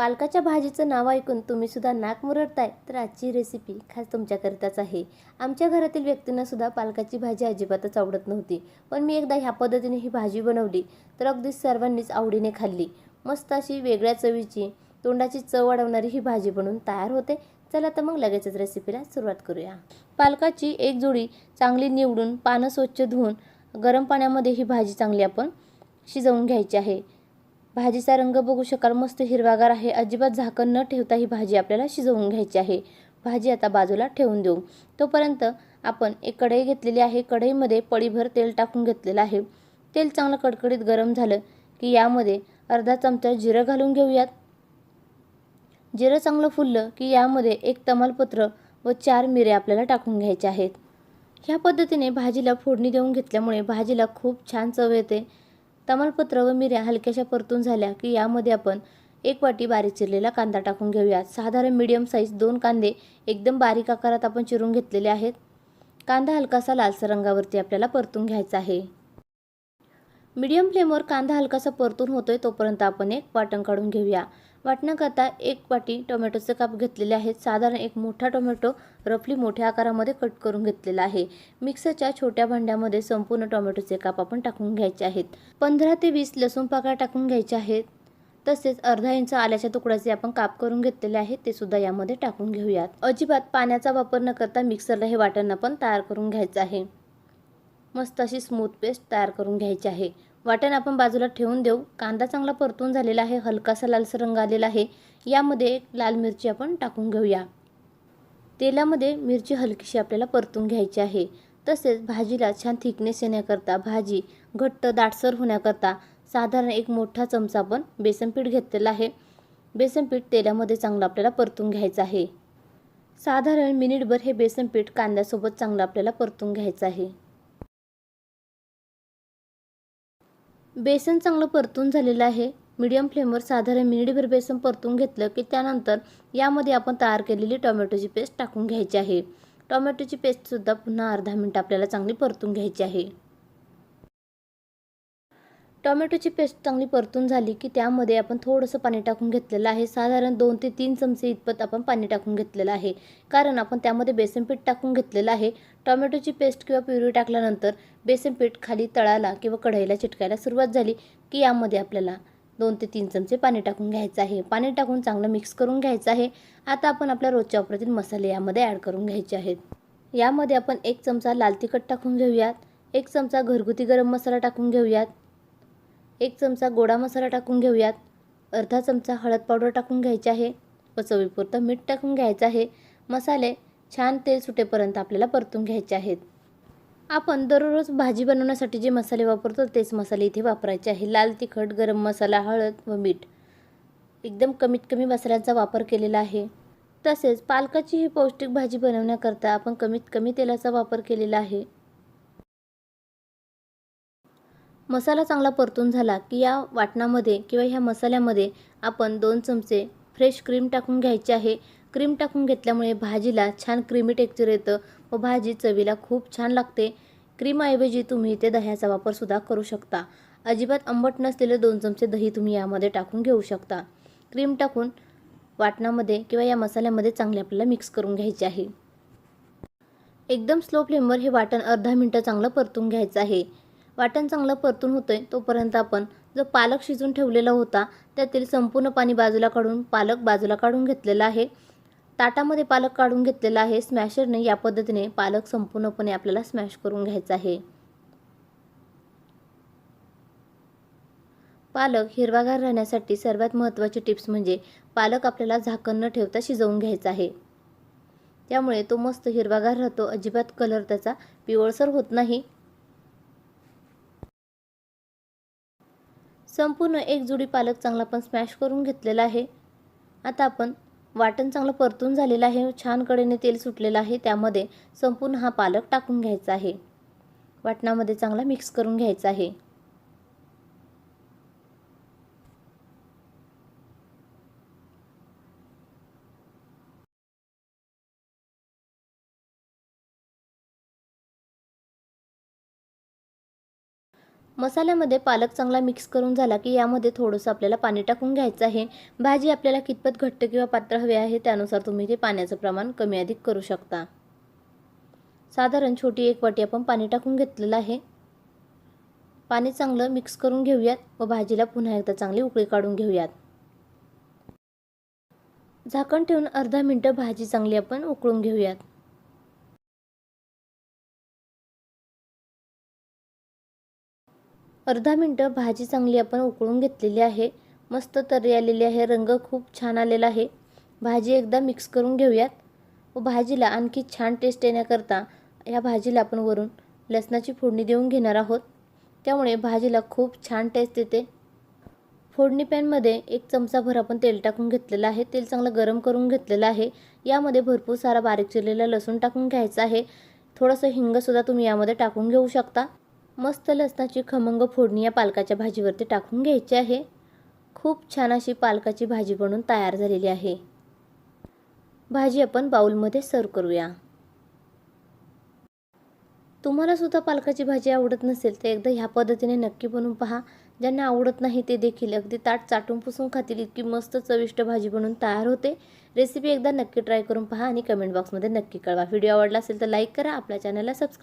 पालकाच्या भाजीचं नाव ऐकून तुम्ही सुद्धा नाक मुरडताय तर आजची रेसिपी खास तुमच्याकरिताच आहे. आमच्या घरातील व्यक्तींना सुद्धा पालकाची भाजी अजिबातच आवडत नव्हती. पण मी एकदा ह्या पद्धतीने ही भाजी बनवली तर अगदी सर्वांनीच आवडीने खाल्ली. मस्त अशी वेगळ्या चवीची तोंडाची चव वाढवणारी ही भाजी बनवून तयार होते. चला तर मग लगेचच रेसिपीला सुरुवात करूया. पालकाची एक जोडी चांगली निवडून पानं स्वच्छ धुवून गरम पाण्यामध्ये ही भाजी चांगली आपण शिजवून घ्यायची आहे. भाजीचा रंग बघू शकाल मस्त हिरवागार आहे. अजिबात झाकण न ठेवता ही भाजी आपल्याला शिजवून घ्यायची आहे. भाजी आता बाजूला ठेवून देऊ. तोपर्यंत आपण एक कढई घेतलेली आहे. कढईमध्ये पळीभर तेल टाकून घेतलेलं आहे. तेल चांगलं कडकडीत गरम झालं की यामध्ये अर्धा चमचा जिरं घालून घेऊयात. जिरं चांगलं फुललं की यामध्ये एक तमालपत्र व चार मिरे आपल्याला टाकून घ्यायचे आहेत. ह्या पद्धतीने भाजीला फोडणी देऊन घेतल्यामुळे भाजीला खूप छान चव येते. तमालपत्र व मिऱ्या हलक्याशा परतून झाल्या की यामध्ये आपण एक वाटी बारीक चिरलेला कांदा टाकून घेऊयात. साधारण मीडियम साईज दोन कांदे एकदम बारीक आकारात आपण चिरून घेतलेले आहेत. कांदा हलकासा लालसर रंगावरती आपल्याला परतून घ्यायचा आहे. मीडियम फ्लेमवर कांदा हलकासा परतून होतोय तोपर्यंत आपण एक वाटण काढून घेऊया. वाटण्याकरता एक वाटी टोमॅटोचे काप घेतलेले आहेत साधारण एक मोठा टोमॅटो रफली मोठ्या आकारामध्ये कट करून घेतलेला आहे. मिक्सरच्या छोट्या भांड्यामध्ये संपूर्ण टोमॅटोचे काप आपण टाकून घ्यायचे आहेत. पंधरा ते वीस लसूण पाकळ्या टाकून घ्यायचे आहेत. तसेच अर्धा इंच आल्याच्या तुकड्याचे आपण काप करून घेतलेले आहेत ते सुद्धा यामध्ये टाकून घेऊयात. अजिबात पाण्याचा वापर न करता मिक्सरला हे वाटण आपण तयार करून घ्यायचं आहे. मस्त अशी स्मूथ पेस्ट तयार करून घ्यायची आहे. वाटण आपण बाजूला ठेवून देऊ. कांदा चांगला परतून झालेला आहे. हलकासा लालसर रंग आलेला आहे. यामध्ये एक लाल मिरची आपण टाकून घेऊया. तेलामध्ये मिरची हलकीशी आपल्याला परतून घ्यायची आहे. तसेच भाजीला छान थिकनेस येण्याकरता भाजी घट्ट दाटसर होण्याकरता साधारण एक मोठा चमचा आपण बेसनपीठ घेतलेला आहे. बेसनपीठ तेलामध्ये चांगलं आपल्याला परतून घ्यायचं आहे. साधारण मिनिटभर हे बेसनपीठ कांद्यासोबत चांगलं आपल्याला परतून घ्यायचं आहे. बेसन चांगलं परतून झालेलं आहे. मीडियम फ्लेमवर साधारण मिनिटभर बेसन परतून घेतलं की त्यानंतर यामध्ये आपण तयार केलेली टोमॅटोची पेस्ट टाकून घ्यायची आहे. टोमॅटोची पेस्टसुद्धा पुन्हा अर्धा मिनिट आपल्याला चांगली परतून घ्यायची आहे. टोमॅटोची पेस्ट चांगली परतून झाली की त्यामध्ये आपण थोडंसं पाणी टाकून घेतलेलं आहे. साधारण दोन ते तीन चमचे इतपत आपण पाणी टाकून घेतलेलं आहे. कारण आपण त्यामध्ये बेसनपीठ टाकून घेतलेलं आहे. टोमॅटोची पेस्ट किंवा प्युरी टाकल्यानंतर बेसनपीठ खाली तळाला किंवा कढईला चिटकायला सुरुवात झाली की यामध्ये आपल्याला दोन ते तीन चमचे पाणी टाकून घ्यायचं आहे. पाणी टाकून चांगलं मिक्स करून घ्यायचं आहे. आता आपण आपल्या रोजच्या वापरातील मसाले यामध्ये ॲड करून घ्यायचे आहेत. यामध्ये आपण एक चमचा लाल तिखट टाकून घेऊयात. एक चमचा घरगुती गरम मसाला टाकून घेऊयात. एक चमचा गोडा मसाला टाकून घेऊयात. अर्धा चमचा हळद पावडर टाकून घ्यायची आहे व चवीपुरतं मीठ टाकून घ्यायचं आहे. मसाले छान तेल सुटेपर्यंत आपल्याला परतून घ्यायचे आहेत. आपण दररोज भाजी बनवण्यासाठी जे मसाले वापरतो तेच मसाले इथे वापरायचे आहे. लाल तिखट गरम मसाला हळद व मीठ. एकदम कमीत कमी मसाल्यांचा वापर केलेला आहे. तसेच पालकाची ही पौष्टिक भाजी बनवण्याकरता आपण कमीत कमी तेलाचा वापर केलेला आहे. मसाला चांगला परतून झाला की या वाटणामध्ये किंवा ह्या मसाल्यामध्ये आपण दोन चमचे फ्रेश क्रीम टाकून घ्यायची आहे. क्रीम टाकून घेतल्यामुळे भाजीला छान क्रीमी टेक्चर येतं व भाजी चवीला खूप छान लागते. क्रीमऐवजी तुम्ही इथे दह्याचा वापरसुद्धा करू शकता. अजिबात आंबट नसलेले दोन चमचे दही तुम्ही यामध्ये टाकून घेऊ शकता. क्रीम टाकून वाटणामध्ये किंवा या मसाल्यामध्ये चांगले आपल्याला मिक्स करून घ्यायचे आहे. एकदम स्लो फ्लेमवर हे वाटण अर्धा मिनटं चांगलं परतून घ्यायचं आहे. वाटण चांगलं परतून होतं आहे तोपर्यंत आपण जो पालक शिजून ठेवलेला होता त्यातील संपूर्ण पाणी बाजूला काढून पालक बाजूला काढून घेतलेला आहे. ताटामध्ये पालक काढून घेतलेला आहे. स्मॅशरने या पद्धतीने पालक संपूर्णपणे आपल्याला स्मॅश करून घ्यायचा आहे. पालक हिरवागार राहण्यासाठी सर्वात महत्त्वाची टिप्स म्हणजे पालक आपल्याला झाकण न ठेवता शिजवून घ्यायचा आहे. त्यामुळे तो मस्त हिरवागार राहतो. अजिबात कलर त्याचा पिवळसर होत नाही. संपूर्ण एक जुडी पालक चांगला पण स्मॅश करून घेतलेला आहे. आता आपण वाटण चांगलं परतून झालेलं आहे छान कडेने तेल सुटलेलं आहे त्यामध्ये संपूर्ण हा पालक टाकून घ्यायचा आहे. वाटणामध्ये चांगला मिक्स करून घ्यायचा आहे. मसाल्यामध्ये पालक चांगला मिक्स करून झाला की यामध्ये थोडंसं आपल्याला पाणी टाकून घ्यायचं आहे. भाजी आपल्याला कितपत घट्ट किंवा पातळ हवे आहे त्यानुसार तुम्ही ते पाण्याचं प्रमाण कमी अधिक करू शकता. साधारण छोटी एक वाटी आपण पाणी टाकून घेतलेलं आहे. पाणी चांगलं मिक्स करून घेऊयात व भाजीला पुन्हा एकदा चांगली उकळी काढून घेऊयात. झाकण ठेवून अर्धा मिनटं भाजी चांगली आपण उकळून घेऊयात. अर्धा मिनटं भाजी चांगली आपण उकळून घेतलेली आहे. मस्त तर्री आलेली आहे. रंग खूप छान आलेला आहे. भाजी एकदा मिक्स करून घेऊयात. व भाजीला आणखी छान टेस्ट येण्याकरता या भाजीला आपण वरून लसणाची फोडणी देऊन घेणार आहोत. त्यामुळे भाजीला खूप छान टेस्ट येते. फोडणी पॅनमध्ये एक चमचाभर आपण तेल टाकून घेतलेलं आहे. तेल चांगलं गरम करून घेतलेलं आहे. यामध्ये भरपूर सारा बारीक चिरलेला लसूण टाकून घ्यायचा आहे. थोडंसं हिंगसुद्धा तुम्ही यामध्ये टाकून घेऊ शकता. मस्त लसणाची खमंग फोडणी या पालकाच्या भाजीवरती टाकून घ्यायची आहे. खूप छान अशी पालकाची भाजी बनून तयार झालेली आहे. भाजी आपण बाऊलमध्ये सर्व करूया. तुम्हाला सुद्धा पालकाची भाजी आवडत नसेल तर एकदा ह्या पद्धतीने नक्की बनवून पहा. ज्यांना आवडत नाही ते देखील अगदी ताट चाटून पुसून खातील इतकी मस्त चविष्ट भाजी बनवून तयार होते. रेसिपी एकदा नक्की ट्राय करून पहा आणि कमेंट बॉक्समध्ये नक्की कळवा. व्हिडिओ आवडला असेल तर लाईक करा आपल्या चॅनलला सबस्क्राईब